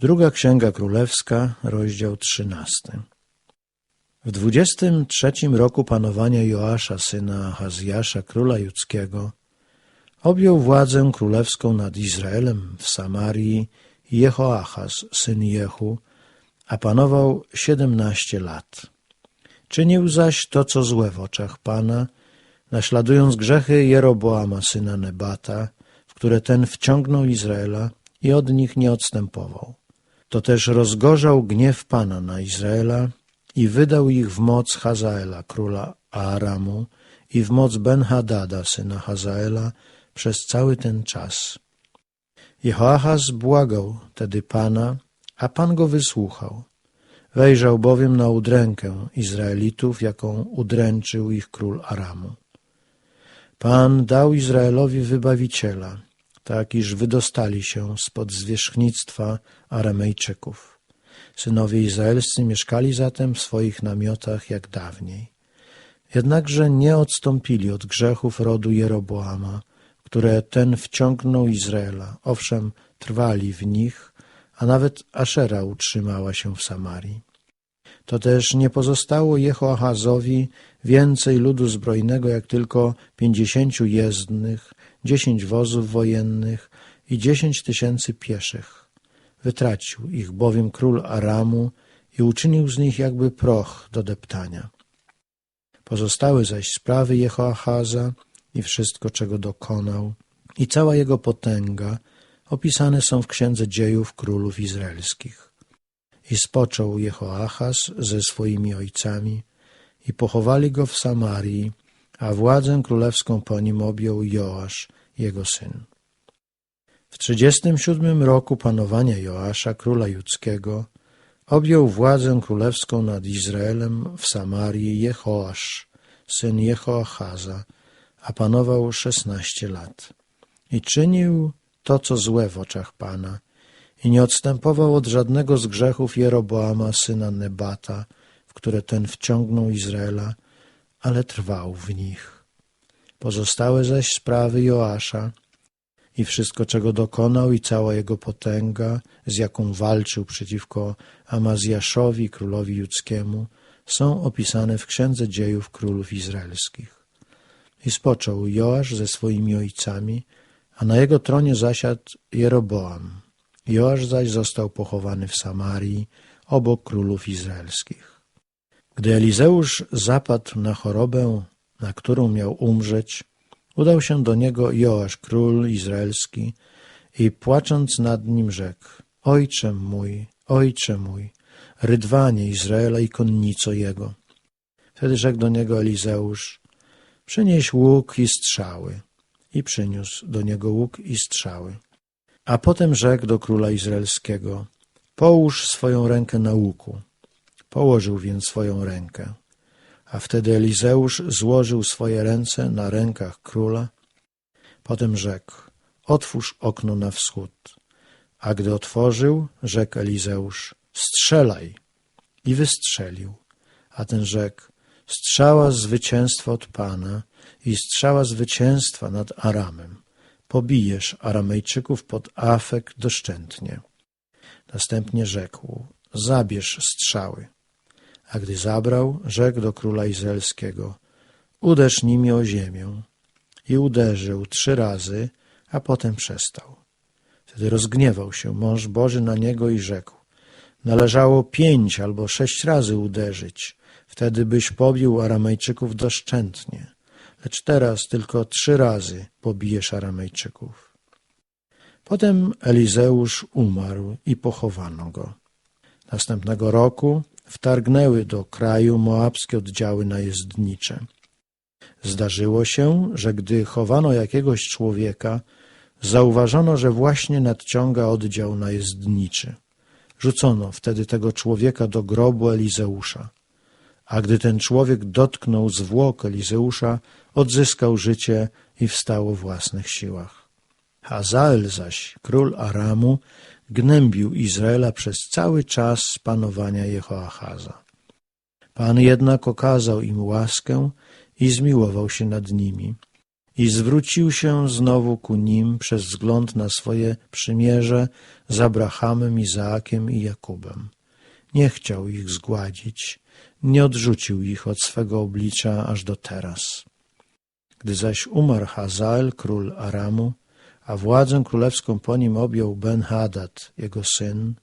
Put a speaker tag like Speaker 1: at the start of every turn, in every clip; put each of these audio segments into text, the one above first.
Speaker 1: Druga Księga Królewska, rozdział trzynasty. W dwudziestym trzecim roku panowania Joasza, syna Hazjasza, króla judzkiego, objął władzę królewską nad Izraelem w Samarii Jehoachaz, syn Jehu, a panował siedemnaście lat. Czynił zaś to, co złe w oczach Pana, naśladując grzechy Jeroboama, syna Nebata, w które ten wciągnął Izraela i od nich nie odstępował. To też rozgorzał gniew Pana na Izraela i wydał ich w moc Hazaela, króla Aramu, i w moc Ben-Hadada, syna Hazaela, przez cały ten czas. Jehoachaz błagał tedy Pana, a Pan go wysłuchał. Wejrzał bowiem na udrękę Izraelitów, jaką udręczył ich król Aramu. Pan dał Izraelowi wybawiciela, tak iż wydostali się spod zwierzchnictwa Aramejczyków. Synowie izraelscy mieszkali zatem w swoich namiotach jak dawniej. Jednakże nie odstąpili od grzechów rodu Jeroboama, które ten wciągnął Izraela. Owszem, trwali w nich, a nawet Ashera utrzymała się w Samarii. To też nie pozostało Jehoachazowi więcej ludu zbrojnego, jak tylko pięćdziesięciu jezdnych, dziesięć wozów wojennych i dziesięć tysięcy pieszych. Wytracił ich bowiem król Aramu i uczynił z nich jakby proch do deptania. Pozostałe zaś sprawy Jehoachaza i wszystko, czego dokonał, i cała jego potęga opisane są w Księdze Dziejów Królów Izraelskich. I spoczął Jehoachaz ze swoimi ojcami i pochowali go w Samarii, a władzę królewską po nim objął Joasz, jego syn. W trzydziestym siódmym roku panowania Joasza, króla judzkiego, objął władzę królewską nad Izraelem w Samarii Jehoasz, syn Jehoachaza, a panował szesnaście lat. I czynił to, co złe w oczach Pana, i nie odstępował od żadnego z grzechów Jeroboama, syna Nebata, w które ten wciągnął Izraela, ale trwał w nich. Pozostałe zaś sprawy Joasza i wszystko, czego dokonał, i cała jego potęga, z jaką walczył przeciwko Amazjaszowi, królowi judzkiemu, są opisane w Księdze Dziejów Królów Izraelskich. I spoczął Joasz ze swoimi ojcami, a na jego tronie zasiadł Jeroboam. Joasz zaś został pochowany w Samarii, obok królów izraelskich. Gdy Elizeusz zapadł na chorobę, na którą miał umrzeć, udał się do niego Joasz, król izraelski, i płacząc nad nim rzekł, Ojcze mój, ojcze mój, rydwanie Izraela i konnico jego. Wtedy rzekł do niego Elizeusz, przynieś łuk i strzały. I przyniósł do niego łuk i strzały. A potem rzekł do króla izraelskiego, połóż swoją rękę na łuku. Położył więc swoją rękę. A wtedy Elizeusz złożył swoje ręce na rękach króla. Potem rzekł, otwórz okno na wschód. A gdy otworzył, rzekł Elizeusz, strzelaj. I wystrzelił. A ten rzekł, strzała zwycięstwa od Pana i strzała zwycięstwa nad Aramem. Pobijesz Aramejczyków pod Afek doszczętnie. Następnie rzekł, zabierz strzały. A gdy zabrał, rzekł do króla izraelskiego, uderz nimi o ziemię. I uderzył trzy razy, a potem przestał. Wtedy rozgniewał się mąż Boży na niego i rzekł, należało pięć albo sześć razy uderzyć, wtedy byś pobił Aramejczyków doszczętnie, lecz teraz tylko trzy razy pobijesz Aramejczyków. Potem Elizeusz umarł i pochowano go. Następnego roku wtargnęły do kraju moabskie oddziały najezdnicze. Zdarzyło się, że gdy chowano jakiegoś człowieka, zauważono, że właśnie nadciąga oddział najezdniczy. Rzucono wtedy tego człowieka do grobu Elizeusza. A gdy ten człowiek dotknął zwłok Elizeusza, odzyskał życie i wstał o własnych siłach. Hazael zaś, król Aramu, gnębił Izraela przez cały czas panowania Jehoachaza. Pan jednak okazał im łaskę i zmiłował się nad nimi i zwrócił się znowu ku nim przez wzgląd na swoje przymierze z Abrahamem, Izaakiem i Jakubem. Nie chciał ich zgładzić, nie odrzucił ich od swego oblicza aż do teraz. Gdy zaś umarł Hazael, król Aramu, a władzę królewską po nim objął Ben-Hadad, jego syn,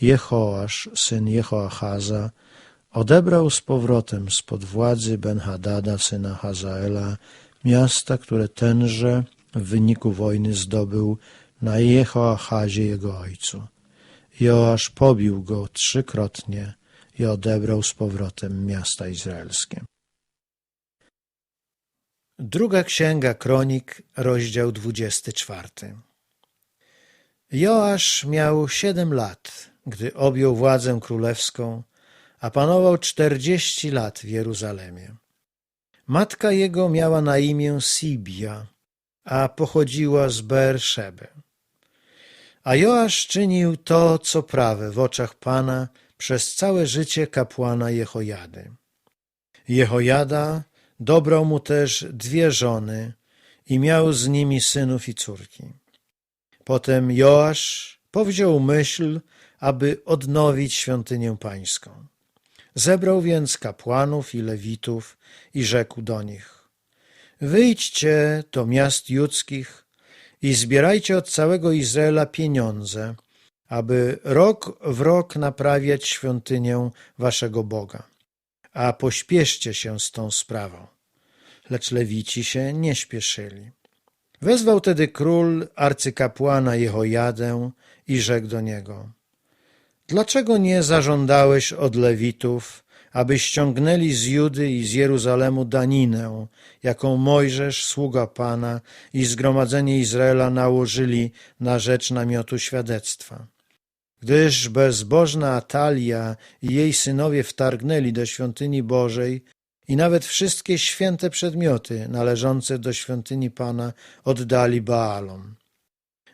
Speaker 1: Jehoasz, syn Jehoachaza, odebrał z powrotem spod władzy Ben-Hadada, syna Hazaela, miasta, które tenże w wyniku wojny zdobył na Jehoachazie jego ojcu. Joasz pobił go trzykrotnie i odebrał z powrotem miasta izraelskie. Druga Księga Kronik, rozdział 24. Joasz miał siedem lat, gdy objął władzę królewską, a panował czterdzieści lat w Jeruzalemie. Matka jego miała na imię Sibia, a pochodziła z Beerszeby. A Joasz czynił to, co prawe w oczach Pana przez całe życie kapłana Jehojady. Jehojada dobrał mu też dwie żony i miał z nimi synów i córki. Potem Joasz powziął myśl, aby odnowić świątynię pańską. Zebrał więc kapłanów i lewitów i rzekł do nich: Wyjdźcie do miast judzkich i zbierajcie od całego Izraela pieniądze, aby rok w rok naprawiać świątynię waszego Boga. A pośpieszcie się z tą sprawą. Lecz lewici się nie śpieszyli. Wezwał tedy król arcykapłana Jehojadę i rzekł do niego: Dlaczego nie zażądałeś od lewitów, aby ściągnęli z Judy i z Jeruzalemu daninę, jaką Mojżesz, sługa Pana i zgromadzenie Izraela nałożyli na rzecz namiotu świadectwa? Gdyż bezbożna Atalia i jej synowie wtargnęli do świątyni Bożej i nawet wszystkie święte przedmioty należące do świątyni Pana oddali Baalom.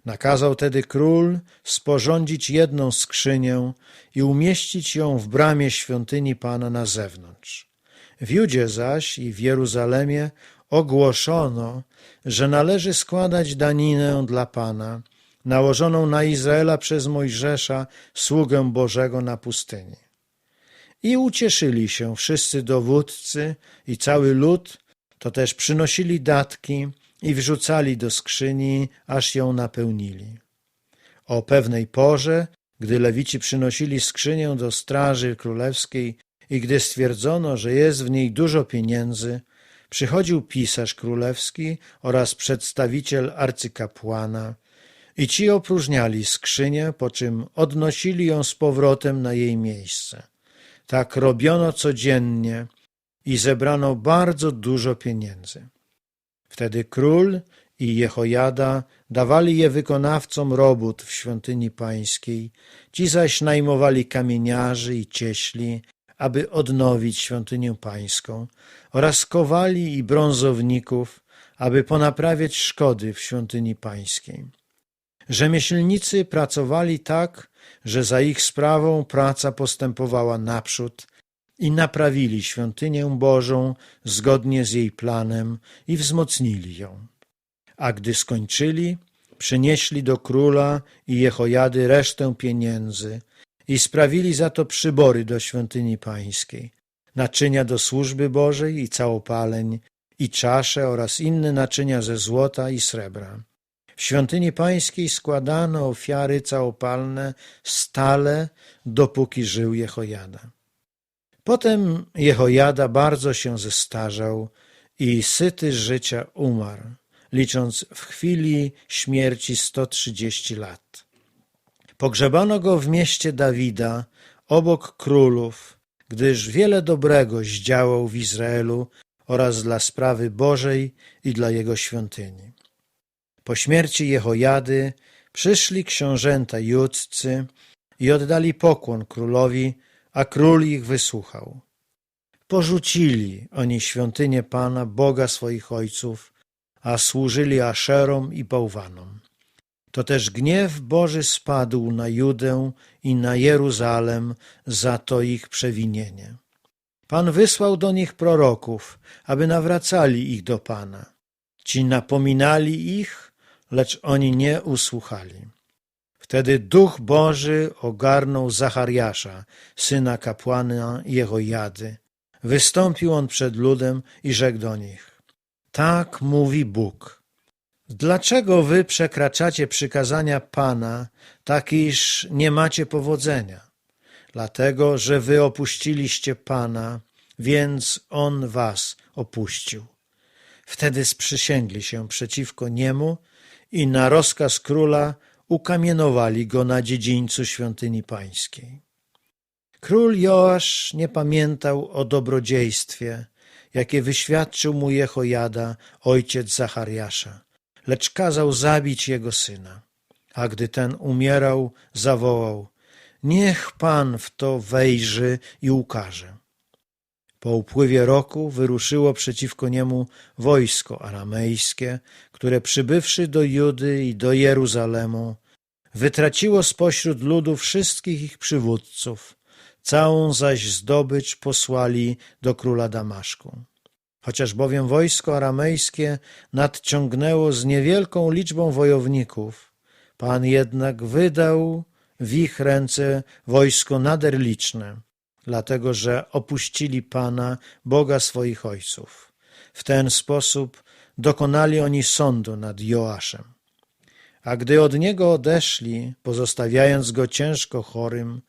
Speaker 1: Nakazał tedy król sporządzić jedną skrzynię i umieścić ją w bramie świątyni Pana na zewnątrz. W Judzie zaś i w Jeruzalemie ogłoszono, że należy składać daninę dla Pana, nałożoną na Izraela przez Mojżesza, sługę Bożego na pustyni. I ucieszyli się wszyscy dowódcy i cały lud, to też przynosili datki i wrzucali do skrzyni, aż ją napełnili. O pewnej porze, gdy lewici przynosili skrzynię do straży królewskiej i gdy stwierdzono, że jest w niej dużo pieniędzy, przychodził pisarz królewski oraz przedstawiciel arcykapłana i ci opróżniali skrzynię, po czym odnosili ją z powrotem na jej miejsce. Tak robiono codziennie i zebrano bardzo dużo pieniędzy. Wtedy król i Jehojada dawali je wykonawcom robót w świątyni pańskiej, ci zaś najmowali kamieniarzy i cieśli, aby odnowić świątynię pańską, oraz kowali i brązowników, aby ponaprawiać szkody w świątyni pańskiej. Rzemieślnicy pracowali tak, że za ich sprawą praca postępowała naprzód i naprawili świątynię Bożą zgodnie z jej planem i wzmocnili ją. A gdy skończyli, przynieśli do króla i Jehojady resztę pieniędzy i sprawili za to przybory do świątyni pańskiej, naczynia do służby Bożej i całopaleń, i czasze oraz inne naczynia ze złota i srebra. W świątyni pańskiej składano ofiary całopalne stale, dopóki żył Jehojada. Potem Jehojada bardzo się zestarzał i syty życia umarł, licząc w chwili śmierci 130 lat. Pogrzebano go w mieście Dawida, obok królów, gdyż wiele dobrego zdziałał w Izraelu oraz dla sprawy Bożej i dla jego świątyni. Po śmierci Jehojady przyszli książęta judzcy i oddali pokłon królowi, a król ich wysłuchał. Porzucili oni świątynię Pana, Boga swoich ojców, a służyli Aszerom i bałwanom. To też gniew Boży spadł na Judę i na Jeruzalem za to ich przewinienie. Pan wysłał do nich proroków, aby nawracali ich do Pana. Ci napominali ich, lecz oni nie usłuchali. Wtedy Duch Boży ogarnął Zachariasza, syna kapłana Jehojady. Wystąpił on przed ludem i rzekł do nich: Tak mówi Bóg. Dlaczego wy przekraczacie przykazania Pana, tak iż nie macie powodzenia? Dlatego, że wy opuściliście Pana, więc On was opuścił. Wtedy sprzysięgli się przeciwko niemu i na rozkaz króla ukamienowali go na dziedzińcu świątyni pańskiej. Król Joasz nie pamiętał o dobrodziejstwie, jakie wyświadczył mu Jehojada, ojciec Zachariasza, lecz kazał zabić jego syna. A gdy ten umierał, zawołał: Niech pan w to wejrzy i ukaże. Po upływie roku wyruszyło przeciwko niemu wojsko aramejskie, które przybywszy do Judy i do Jeruzalemu, wytraciło spośród ludu wszystkich ich przywódców, całą zaś zdobycz posłali do króla Damaszku. Chociaż bowiem wojsko aramejskie nadciągnęło z niewielką liczbą wojowników, Pan jednak wydał w ich ręce wojsko nader liczne, dlatego że opuścili Pana, Boga swoich ojców. W ten sposób dokonali oni sądu nad Joaszem. A gdy od niego odeszli, pozostawiając go ciężko chorym,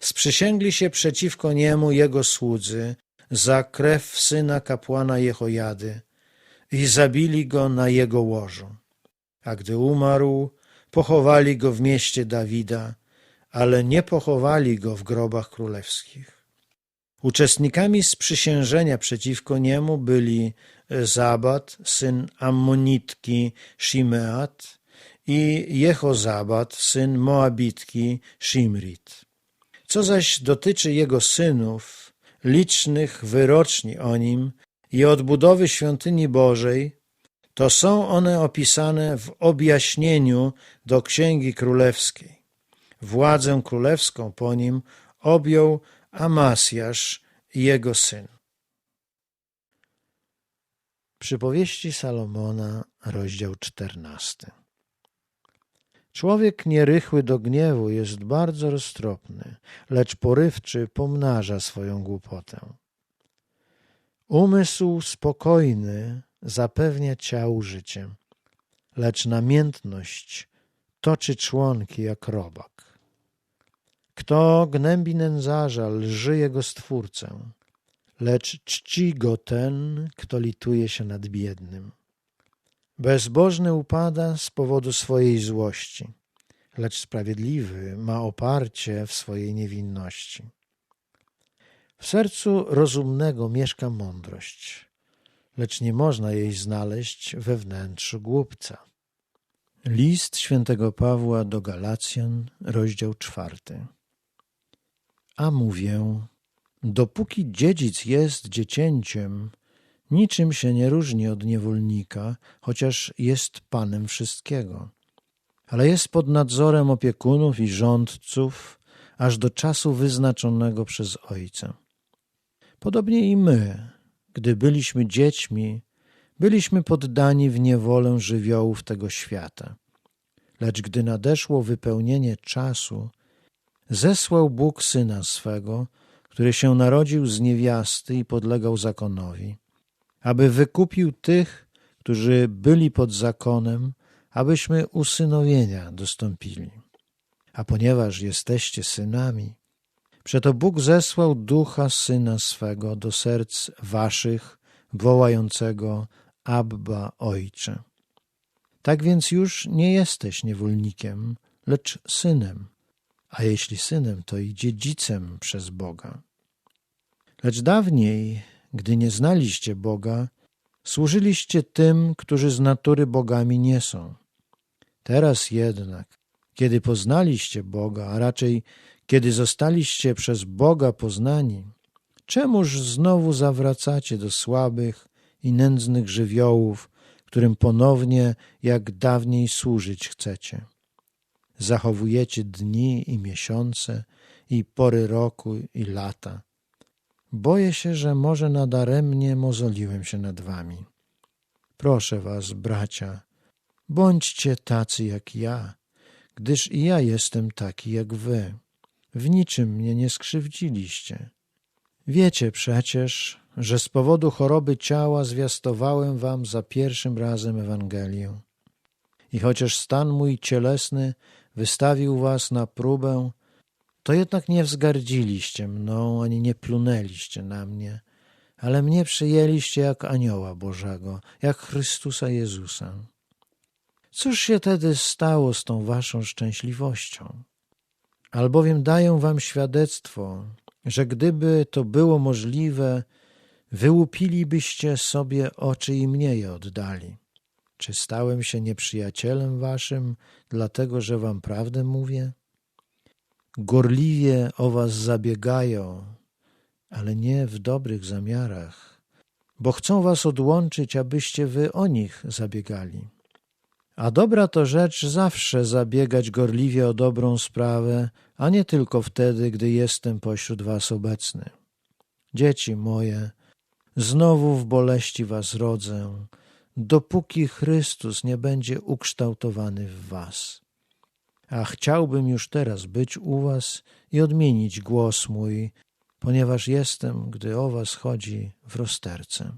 Speaker 1: sprzysięgli się przeciwko niemu jego słudzy za krew syna kapłana Jehojady i zabili go na jego łożu. A gdy umarł, pochowali go w mieście Dawida, ale nie pochowali go w grobach królewskich. Uczestnikami sprzysiężenia przeciwko niemu byli Zabat, syn Ammonitki Shimeat i Jehozabat, syn Moabitki Shimrit. Co zaś dotyczy jego synów, licznych wyroczni o nim i odbudowy świątyni Bożej, to są one opisane w objaśnieniu do Księgi Królewskiej. Władzę królewską po nim objął Amasjasz jego syn. Przypowieści Salomona, rozdział czternasty. Człowiek nierychły do gniewu jest bardzo roztropny, lecz porywczy pomnaża swoją głupotę. Umysł spokojny zapewnia ciału życie, lecz namiętność toczy członki jak robak. Kto gnębi nędzarza, lży jego stwórcę, lecz czci go ten, kto lituje się nad biednym. Bezbożny upada z powodu swojej złości, lecz sprawiedliwy ma oparcie w swojej niewinności. W sercu rozumnego mieszka mądrość, lecz nie można jej znaleźć we wnętrzu głupca. List świętego Pawła do Galacjan, rozdział czwarty. A mówię, dopóki dziedzic jest dziecięciem, niczym się nie różni od niewolnika, chociaż jest panem wszystkiego. Ale jest pod nadzorem opiekunów i rządców, aż do czasu wyznaczonego przez ojca. Podobnie i my, gdy byliśmy dziećmi, byliśmy poddani w niewolę żywiołów tego świata. Lecz gdy nadeszło wypełnienie czasu, zesłał Bóg syna swego, który się narodził z niewiasty i podlegał zakonowi, aby wykupił tych, którzy byli pod zakonem, abyśmy usynowienia dostąpili. A ponieważ jesteście synami, przeto Bóg zesłał ducha syna swego do serc waszych, wołającego Abba Ojcze. Tak więc już nie jesteś niewolnikiem, lecz synem, a jeśli synem, to i dziedzicem przez Boga. Lecz dawniej, gdy nie znaliście Boga, służyliście tym, którzy z natury bogami nie są. Teraz jednak, kiedy poznaliście Boga, a raczej kiedy zostaliście przez Boga poznani, czemuż znowu zawracacie do słabych i nędznych żywiołów, którym ponownie jak dawniej służyć chcecie? Zachowujecie dni i miesiące, i pory roku, i lata. Boję się, że może nadaremnie mozoliłem się nad wami. Proszę was, bracia, bądźcie tacy jak ja, gdyż i ja jestem taki jak wy. W niczym mnie nie skrzywdziliście. Wiecie przecież, że z powodu choroby ciała zwiastowałem wam za pierwszym razem Ewangelię. I chociaż stan mój cielesny wystawił was na próbę, to jednak nie wzgardziliście mną, ani nie plunęliście na mnie, ale mnie przyjęliście jak anioła Bożego, jak Chrystusa Jezusa. Cóż się tedy stało z tą waszą szczęśliwością? Albowiem daję wam świadectwo, że gdyby to było możliwe, wyłupilibyście sobie oczy i mnie je oddali. Czy stałem się nieprzyjacielem waszym, dlatego że wam prawdę mówię? Gorliwie o was zabiegają, ale nie w dobrych zamiarach, bo chcą was odłączyć, abyście wy o nich zabiegali. A dobra to rzecz zawsze zabiegać gorliwie o dobrą sprawę, a nie tylko wtedy, gdy jestem pośród was obecny. Dzieci moje, znowu w boleści was rodzę, dopóki Chrystus nie będzie ukształtowany w was. A chciałbym już teraz być u was i odmienić głos mój, ponieważ jestem, gdy o was chodzi, w rozterce.